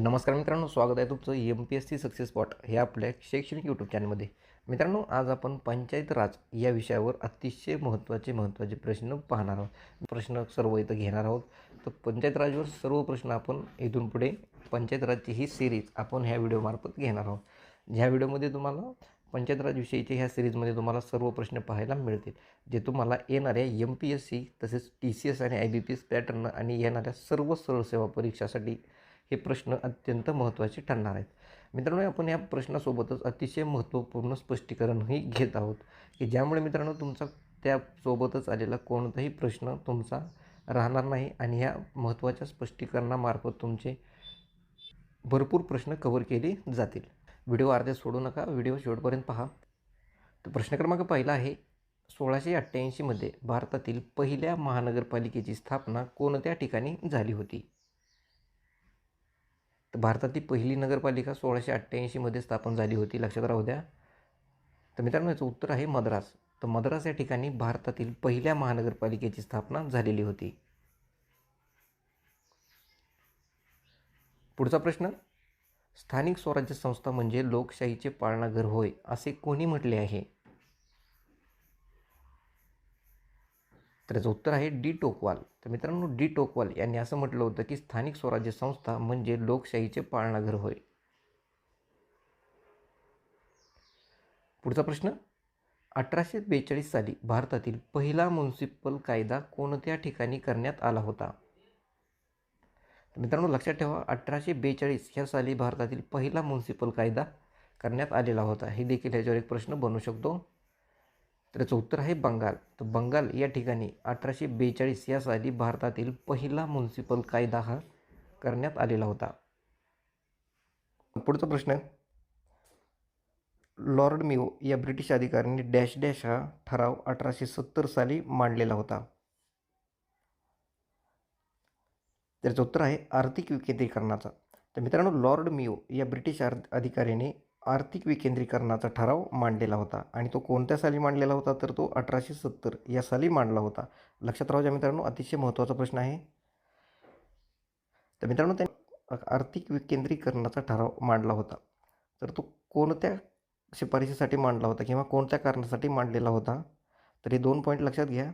नमस्कार मित्रांनो स्वागत आहे तुमचं M P S C success spot हे आपल्या शैक्षणिक यूट्यूब चॅनलमध्ये मित्रांनो आज आपण पंचायत राज या विषयावर अतिशय महत्त्वाचे महत्त्वाचे प्रश्न पाहणार आहोत. प्रश्न सर्व इथं घेणार आहोत. तर पंचायत राजवर सर्व प्रश्न आपण इथून पुढे पंचायत राजची ही सिरीज आपण ह्या व्हिडिओमार्फत घेणार आहोत. ह्या व्हिडिओमध्ये तुम्हाला पंचायत राजविषयीच्या ह्या सिरीजमध्ये तुम्हाला सर्व प्रश्न पाहायला मिळतील जे तुम्हाला येणाऱ्या एम पी एस सी तसेच टी सी एस आणि I B P S pattern आणि येणाऱ्या सर्व सरळ सेवा परीक्षासाठी हे प्रश्न अत्यंत महत्त्वाचे ठरणार आहेत. मित्रांनो आपण या प्रश्नासोबतच अतिशय महत्त्वपूर्ण स्पष्टीकरणही घेत आहोत. की ज्यामुळे मित्रांनो तुमचा त्यासोबतच आलेला कोणताही प्रश्न तुमचा राहणार नाही आणि ह्या महत्त्वाच्या स्पष्टीकरणामार्फत तुमचे भरपूर प्रश्न कव्हर केले जातील. व्हिडिओ अर्धे सोडू नका व्हिडिओ शेवटपर्यंत पहा. तर प्रश्न क्रमांक पहिला आहे सोळाशे अठ्ठ्याऐंशीमध्ये भारतातील पहिल्या महानगरपालिकेची स्थापना कोणत्या ठिकाणी झाली होती? भारतातील पहिली नगरपालिका सोळाशे अठ्ठ्याऐंशीमध्ये स्थापन झाली होती. लक्षात राहू द्या. तर मित्रांनो याचं उत्तर आहे मद्रास. तर मद्रास या ठिकाणी भारतातील पहिल्या महानगरपालिकेची स्थापना झालेली होती. पुढचा प्रश्न. स्थानिक स्वराज्य संस्था म्हणजे लोकशाहीचे पाळणाघर होय असे कोणी म्हटले आहे? तर याचं उत्तर आहे डी टोकवाल. तर मित्रांनो डी टोकवाल यांनी असं म्हटलं होतं की स्थानिक स्वराज्य संस्था म्हणजे लोकशाहीचे पाळणाघर होय. पुढचा प्रश्न अठराशे बेचाळीस साली भारतातील पहिला म्युन्सिपल कायदा कोणत्या ठिकाणी करण्यात आला होता? तर मित्रांनो लक्षात ठेवा अठराशे बेचाळीस ह्या साली भारतातील पहिला म्युन्सिपल कायदा करण्यात आलेला होता. हे देखील ह्याच्यावर एक प्रश्न बनू शकतो. तर याचं उत्तर आहे बंगाल. तर बंगाल या ठिकाणी अठराशे बेचाळीस या साली भारतातील पहिला म्युन्सिपल कायदा हा करण्यात आलेला होता. पुढचा प्रश्न लॉर्ड मिओ या ब्रिटिश अधिकाऱ्यांनी डॅश डॅश हा ठराव अठराशे सत्तर साली मांडलेला होता. त्याचं उत्तर आहे आर्थिक विकेंद्रीकरणाचा. तर मित्रांनो लॉर्ड मिओ या ब्रिटिश अधिकाऱ्याने आर्थिक विकेंद्रीकरणाचा ठराव मांडलेला होता आणि तो कोणत्या साली मांडलेला होता? तर तो अठराशे सत्तर या साली मांडला होता. लक्षात राहू द्या मित्रांनो अतिशय महत्त्वाचा प्रश्न आहे. तर मित्रांनो त्या आर्थिक विकेंद्रीकरणाचा ठराव मांडला होता. तर तो कोणत्या शिफारशीसाठी मांडला होता किंवा कोणत्या कारणासाठी मांडलेला होता? तर हे दोन पॉईंट लक्षात घ्या.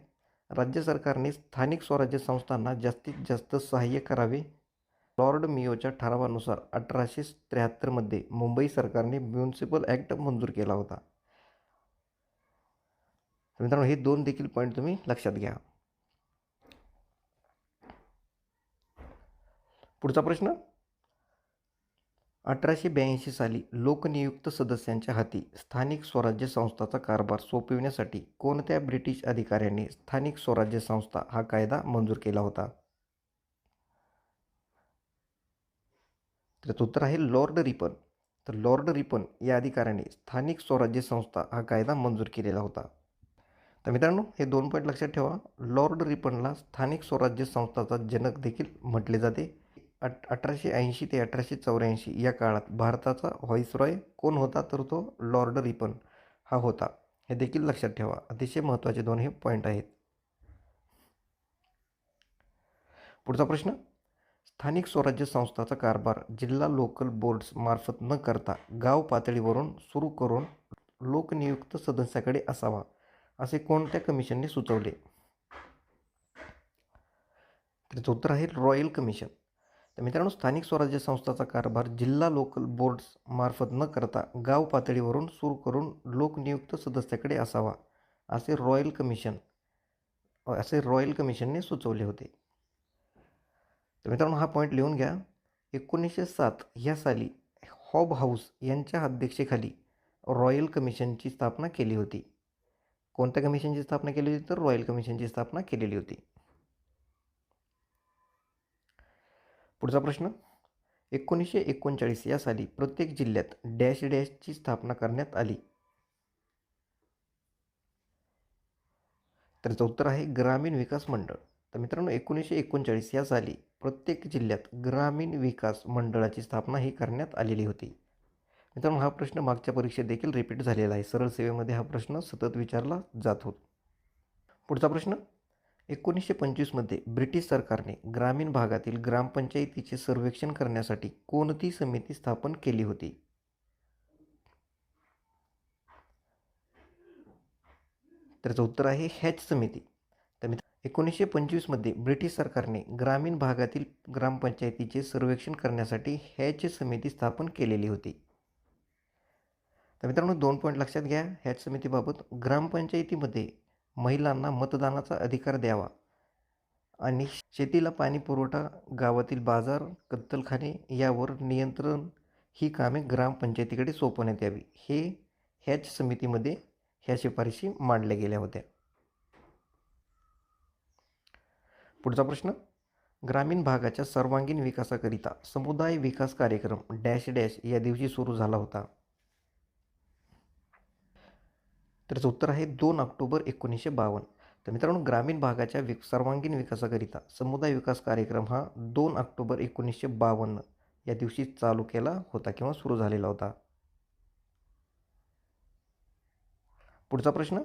राज्य सरकारने स्थानिक स्वराज्य संस्थांना जास्तीत जास्त सहाय्य करावे लॉर्ड मियोच्या ठरावानुसार अठराशे त्र्याहत्तरमध्ये मुंबई सरकारने म्युन्सिपल ॲक्ट मंजूर केला होता. मित्रांनो हे दोन देखील पॉईंट तुम्ही लक्षात घ्या. पुढचा प्रश्न. अठराशे ब्याऐंशी साली लोकनियुक्त सदस्यांच्या हाती स्थानिक स्वराज्य संस्थाचा कारभार सोपविण्यासाठी कोणत्या ब्रिटिश अधिकाऱ्यांनी स्थानिक स्वराज्य संस्था हा कायदा मंजूर केला होता? त्याचं उत्तर आहे लॉर्ड रिपन. तर लॉर्ड रिपन या अधिकाऱ्याने स्थानिक स्वराज्य संस्था हा कायदा मंजूर केलेला होता. तर मित्रांनो हे दोन पॉईंट लक्षात ठेवा. लॉर्ड रिपनला स्थानिक स्वराज्य संस्थाचा जनक देखील म्हटले जाते. अट अठराशे ऐंशी ते अठराशे चौऱ्याऐंशी या काळात भारताचा व्हॉइसरॉय कोण होता? तर तो लॉर्ड रिपन हा होता. हे देखील लक्षात ठेवा. अतिशय महत्त्वाचे दोन हे पॉईंट आहेत. पुढचा प्रश्न स्थानिक स्वराज्य संस्थाचा कारभार जिल्हा लोकल बोर्ड्स मार्फत न करता गाव पातळीवरून सुरू करून लोकनियुक्त सदस्याकडे असावा असे कोणत्या कमिशनने सुचवले? त्याचं उत्तर आहे रॉयल कमिशन तर मित्रांनो स्थानिक स्वराज्य संस्थाचा कारभार जिल्हा लोकल बोर्ड्स मार्फत न करता गाव पातळीवरून सुरू करून लोकनियुक्त सदस्याकडे असावा असे रॉयल कमिशन असे रॉयल कमिशनने सुचवले होते. तर मित्रांनो हा पॉईंट लिहून घ्या. एकोणीसशे सात ह्या साली हॉब हाऊस यांच्या अध्यक्षेखाली रॉयल कमिशनची स्थापना केली होती. कोणत्या कमिशनची स्थापना केली होती? तर रॉयल कमिशनची स्थापना केलेली होती. पुढचा प्रश्न. एकोणीसशे एकोणचाळीस या साली प्रत्येक जिल्ह्यात डॅश डॅशची स्थापना करण्यात आली. त्याचं उत्तर आहे ग्रामीण विकास मंडळ. तर मित्रांनो एकोणीसशे एकोणचाळीस या साली प्रत्येक जिल्ह्यात ग्रामीण विकास मंडळाची स्थापना ही करण्यात आलेली होती. मित्रांनो हा प्रश्न मागच्या परीक्षेत देखील रिपीट झालेला आहे. सरळ सेवेमध्ये हा प्रश्न सतत विचारला जात होत. पुढचा प्रश्न एकोणीसशे पंचवीसमध्ये ब्रिटिश सरकारने ग्रामीण भागातील ग्रामपंचायतीचे सर्वेक्षण करण्यासाठी कोणती समिती स्थापन केली होती? त्याचं उत्तर आहे हॅच समिती. तर मित्र एकोणीसशे पंचवीसमध्ये ब्रिटिश सरकारने ग्रामीण भागातील ग्रामपंचायतीचे सर्वेक्षण करण्यासाठी हॅच समिती स्थापन केलेली होती. तर मित्रांनो दोन पॉईंट लक्षात घ्या. हॅच समितीबाबत ग्रामपंचायतीमध्ये महिलांना मतदानाचा अधिकार द्यावा आणि शेतीला पाणी पुरवठा गावातील बाजार कत्तलखाने यावर नियंत्रण ही कामे ग्रामपंचायतीकडे सोपवण्यात यावी. हे ह्याच समितीमध्ये ह्या शिफारशी मांडल्या गेल्या होत्या. पुढचा प्रश्न. ग्रामीण भागाच्या सर्वांगीण विकासाकरिता समुदाय विकास कार्यक्रम डॅश डॅश या दिवशी सुरू झाला होता. त्याचं उत्तर आहे दोन ऑक्टोबर एकोणीसशे बावन्न. तर मित्रांनो ग्रामीण भागाच्या विक सर्वांगीण विकासाकरिता समुदाय विकास कार्यक्रम हा दोन ऑक्टोबर एकोणीसशे बावन्न या दिवशी चालू केला होता किंवा सुरू झालेला होता. पुढचा प्रश्न.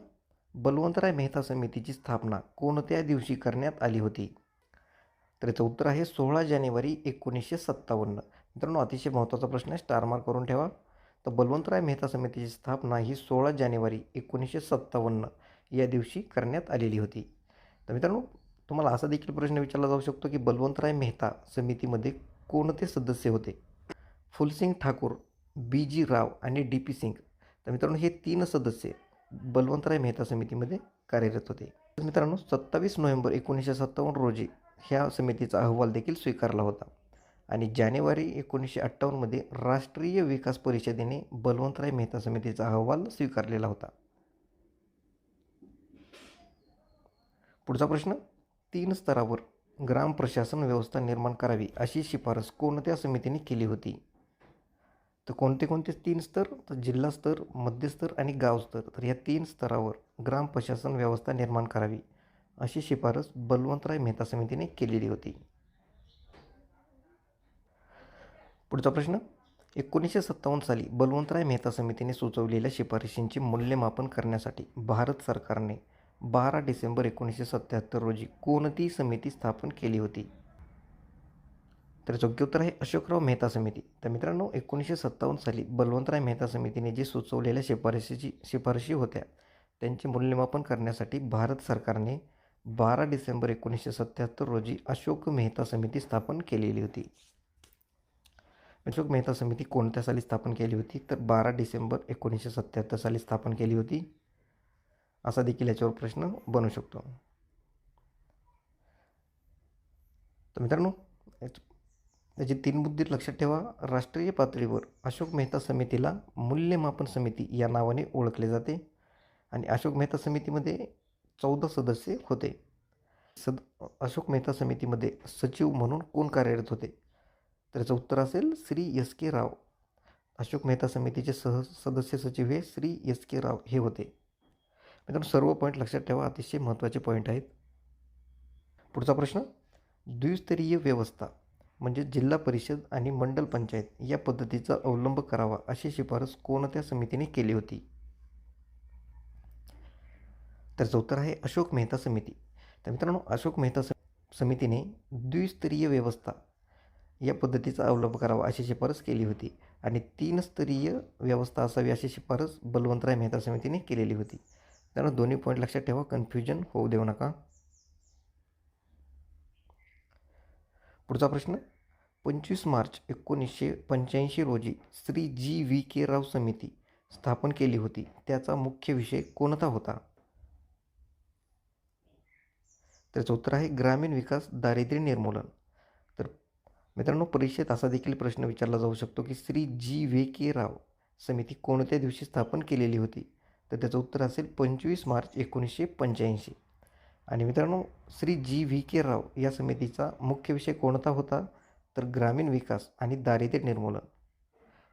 बलवंतराय मेहता समितीची स्थापना कोणत्या दिवशी करण्यात आली होती? तर याचं उत्तर आहे सोळा जानेवारी एकोणीसशे सत्तावन्न. मित्रांनो अतिशय महत्त्वाचा प्रश्न आहे स्टार मार्क करून ठेवा. तर बलवंतराय मेहता समितीची स्थापना ही सोळा जानेवारी एकोणीसशे सत्तावन्न या दिवशी करण्यात आलेली होती. तर मित्रांनो तुम्हाला असा देखील प्रश्न विचारला जाऊ शकतो की बलवंतराय मेहता समितीमध्ये कोणते सदस्य होते? फुलसिंग ठाकूर बी जी राव आणि डी पी सिंग. तर मित्रांनो हे तीन सदस्य बलवंतराय मेहता समितीमध्ये कार्यरत होते. मित्रांनो सत्तावीस नोव्हेंबर एकोणीसशे सत्तावन्न रोजी ह्या समितीचा अहवाल देखील स्वीकारला होता. आणि जानेवारी एकोणीसशे अठ्ठावन्नमध्ये राष्ट्रीय विकास परिषदेने बलवंतराय मेहता समितीचा अहवाल स्वीकारलेला होता. पुढचा प्रश्न तीन स्तरावर ग्राम प्रशासन व्यवस्था निर्माण करावी अशी शिफारस कोणत्या समितीने केली होती? तर कोणते कोणते तीन स्तर? तर जिल्हा स्तर मध्यस्तर आणि गावस्तर तर या तीन स्तरावर ग्राम प्रशासन व्यवस्था निर्माण करावी अशी शिफारस बलवंतराय मेहता समितीने केलेली होती. पुढचा प्रश्न. एकोणीसशे सत्तावन्न साली बलवंतराय मेहता समितीने सुचवलेल्या शिफारशींचे मूल्यमापन करण्यासाठी भारत सरकारने बारा डिसेंबर एकोणीसशे सत्त्याहत्तर रोजी कोणती समिती स्थापन केली होती? तर योग्य उत्तर आहे अशोकराव मेहता समिती. तर मित्रांनो एकोणीसशे सत्तावन्न साली बलवंतराय मेहता समितीने जी सुचवलेल्या शिफारशीची शिफारशी होत्या त्यांचे मूल्यमापन करण्यासाठी भारत सरकारने बारा डिसेंबर एकोणीसशे सत्त्याहत्तर रोजी अशोक मेहता समिती स्थापन केलेली होती. अशोक मेहता समिती कोणत्या साली स्थापन केली होती? तर बारा डिसेंबर एकोणीसशे सत्त्याहत्तर साली स्थापन केली होती. असा देखील याच्यावर प्रश्न बनू शकतो. तर मित्रांनो याचे तीन मुद्दे लक्षात ठेवा. राष्ट्रीय पातळीवर अशोक मेहता समितीला मूल्यमापन समिती या नावाने ओळखले जाते आणि अशोक मेहता समितीमध्ये चौदा सदस्य होते. सद अशोक मेहता समितीमध्ये सचिव म्हणून कोण कार्यरत होते? तर याचं उत्तर असेल श्री एस के राव. अशोक मेहता समितीचे सह सदस्य सचिव हे श्री एस के राव हे होते. मित्रांनो सर्व पॉईंट लक्षात ठेवा अतिशय महत्त्वाचे पॉईंट आहेत. पुढचा प्रश्न द्विस्तरीय व्यवस्था. म्हणजे जिल्हा परिषद आणि मंडल पंचायत या पद्धतीचा अवलंब करावा अशी शिफारस कोणत्या समितीने केली होती? त्याचं उत्तर आहे अशोक मेहता समिती. तर मित्रांनो अशोक मेहता समितीने द्विस्तरीय व्यवस्था या पद्धतीचा अवलंब करावा अशी शिफारस केली होती आणि तीन स्तरीय व्यवस्था असावी अशी शिफारस बलवंतराय मेहता समितीने केलेली होती. त्यानं दोन्ही पॉईंट लक्षात ठेवा कन्फ्युजन होऊ देऊ नका. पुढचा प्रश्न. पंचवीस मार्च एकोणीसशे पंच्याऐंशी रोजी श्री जी व्ही के राव समिती स्थापन केली होती. त्याचा मुख्य विषय कोणता होता? त्याचं उत्तर आहे ग्रामीण विकास दारिद्र्य निर्मूलन. तर मित्रांनो परीक्षेत असा देखील प्रश्न विचारला जाऊ शकतो की श्री जी व्ही के राव समिती कोणत्या दिवशी स्थापन केलेली होती? तर त्याचं उत्तर असेल पंचवीस मार्च एकोणीसशे पंच्याऐंशी. आणि मित्रांनो श्री जी व्ही के राव या समितीचा मुख्य विषय कोणता होता? तर ग्रामीण विकास आणि दारिद्र्य निर्मूलन.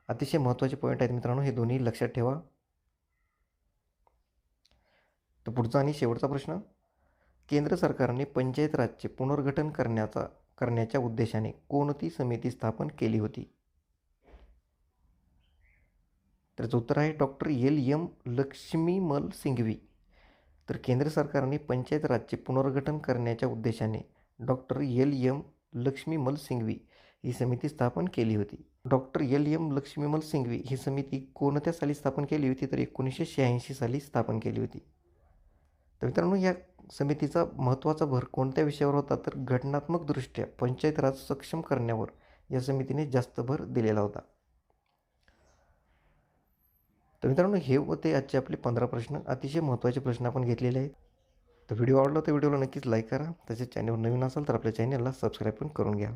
अतिशय महत्त्वाचे पॉईंट आहेत मित्रांनो हे दोन्ही लक्षात ठेवा. तर पुढचा आणि शेवटचा प्रश्न. केंद्र सरकारने पंचायत राजचे पुनर्गठन करण्याचा करण्याच्या उद्देशाने कोणती समिती स्थापन केली होती? त्याचं उत्तर आहे doctor L M Laxmimal Singhvi. तर केंद्र सरकारने पंचायत राजचे पुनर्गठन करण्याच्या उद्देशाने doctor L. M. Laxmimal Singhvi ही समिती स्थापन केली होती. Doctor L. M. Laxmimal Singhvi ही समिती कोणत्या साली स्थापन केली होती? तर एकोणीसशे शहाऐंशी साली स्थापन केली होती. तर मित्रांनो या समितीचा महत्त्वाचा भर कोणत्या विषयावर होता? तर घटनात्मकदृष्ट्या पंचायत राज सक्षम करण्यावर या समितीने जास्त भर दिलेला होता. तर मित्रांनो हे होते आजचे आपले पंधरा प्रश्न. अतिशय महत्त्वाचे प्रश्न आपण घेतलेले आहेत. तर व्हिडिओ आवडला तर व्हिडिओला नक्कीच लाईक करा. तसेच चॅनलवर नवीन असाल तर आपल्या चॅनलला सबस्क्राईब पण करून घ्या.